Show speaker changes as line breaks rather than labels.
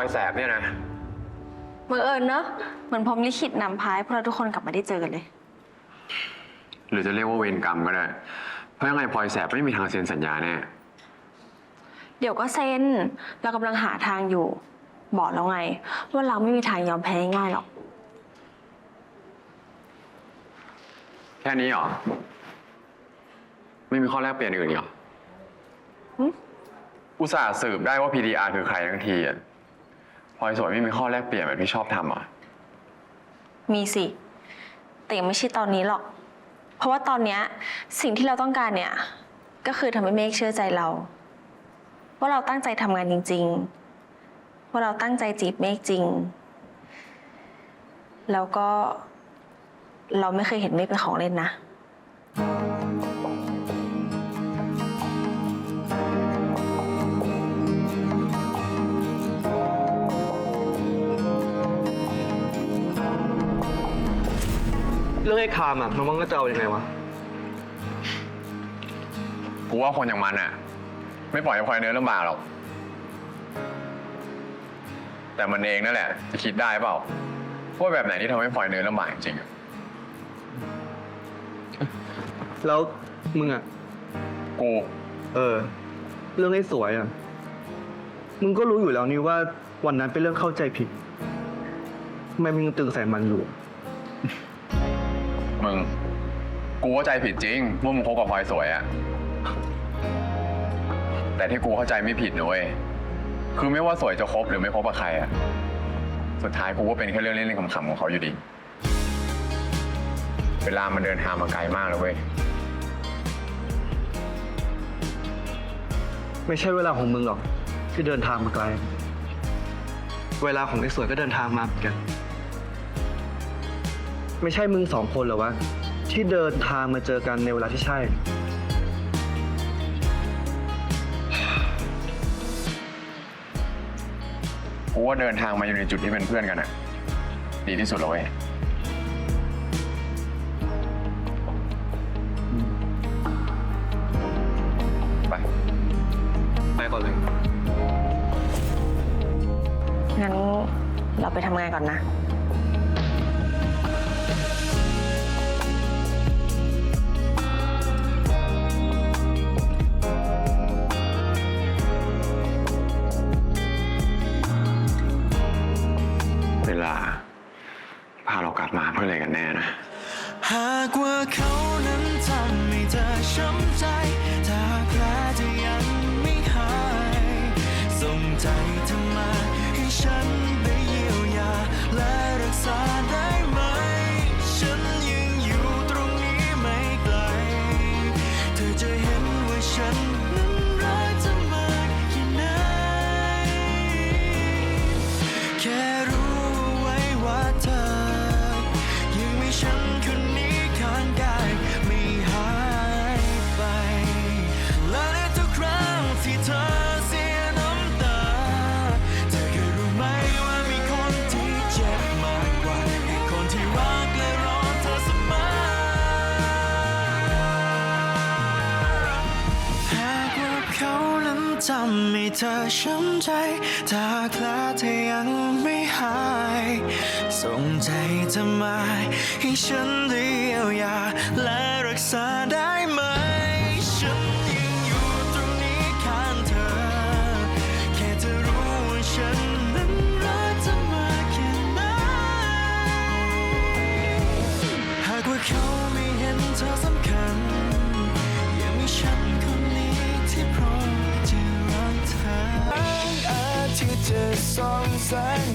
อยแสบเนี่ยนะ
บังเอิญเนอะเหมือนพรหมลิขิตนำพายพวกเราทุกคนกลับมาได้เจอกันเลย
หรือจะเรียกว่าเวรกรรมก็ได้ เพราะยังไงพลอยแสบไม่มีทางเซ็นสัญญาแน่
เดี๋ยวก็เซ็นเรากำลังหาทางอยู่ บอกแล้วไง ว่าเราไม่มีทางยอมแพ้ง่ายๆหรอก
แค่นี้เหรอ ไม่มีข้อแลกเปลี่ยนอื่นอีกเหรอ
หึ
อุตส่าห์สืบได้ว่า PDR คือใครทั้งทีอะ พลอยสวยไม่มีข้อแลกเปลี่ยนแบบที่ชอบทำอะ
มีสิ แต่ยังไม่ใช่ตอนนี้หรอก เพราะว่าตอนเนี้ยสิ่งที่เราต้องการเนี่ย ก็คือทำให้เมฆเชื่อใจเรา ว่าเราตั้งใจทำงานจริง ๆ ว่าเราตั้งใจจีบเมฆจริง แล้วก็เราไม่เคยเห็นเมฆเป็นของเล่นนะ
รื่องไอ้คามอะมันว่าก็จะเอายังไงวะ
กูว่าคนอย่างมันอะ ไม่ปล่อยให้พลอยเนื้อลำบากหรอก แต่มันเองนั่นแหละ จะคิดได้เปล่าว่าแบบไหนที่ทำให้พลอยเนื้อลำบากจริงๆอะ
แล้วมึงอะ
กู
เออ เรื่องไอ้สวยอะ มึงก็รู้อยู่แล้วนี่ว่าวันนั้นเป็นเรื่องเข้าใจผิดทำไมมึงยังตึงใส่มันอยู่
มึง กูเข้าใจผิดจริงว่ามึงคบกับพลอยสวยอะแต่ที่กูเข้าใจไม่ผิดนะเว้ยคือไม่ว่าสวยจะคบหรือไม่คบกับใครอะสุดท้ายกูก็เป็นแค่เรื่องเล่นๆขำๆของเขาอยู่ดี เวลามันเดินทางมาไกลมากเลยเว้ย
ไม่ใช่เวลาของมึงหรอกที่เดินทางมาไกล เวลาของไอ้สวยก็เดินทางมาเหมือนกัน ไม่ใช่มึงสองคนเหรอวะ ที่เดินทางมาเจอกันในเวลาที่ใช่
กูว่าเดินทางมาอยู่ในจุดที่เป็นเพื่อนกันอะดีที่สุดแล้วเว้ยไป
ไปก่อนเลย
งั้นเราไปทำงานก่อนนะ
พาเรากลับมาเพื่ออะไรกันแน่นะ
หากว่าเขานั้นทำให้เธอช้ำใจ ทำให้เธอช้ำใจ ถ้าคลาเธอยังไม่หาย ส่งใจเธอมาให้ฉันได้เยียวยาและรักษาได้ พร้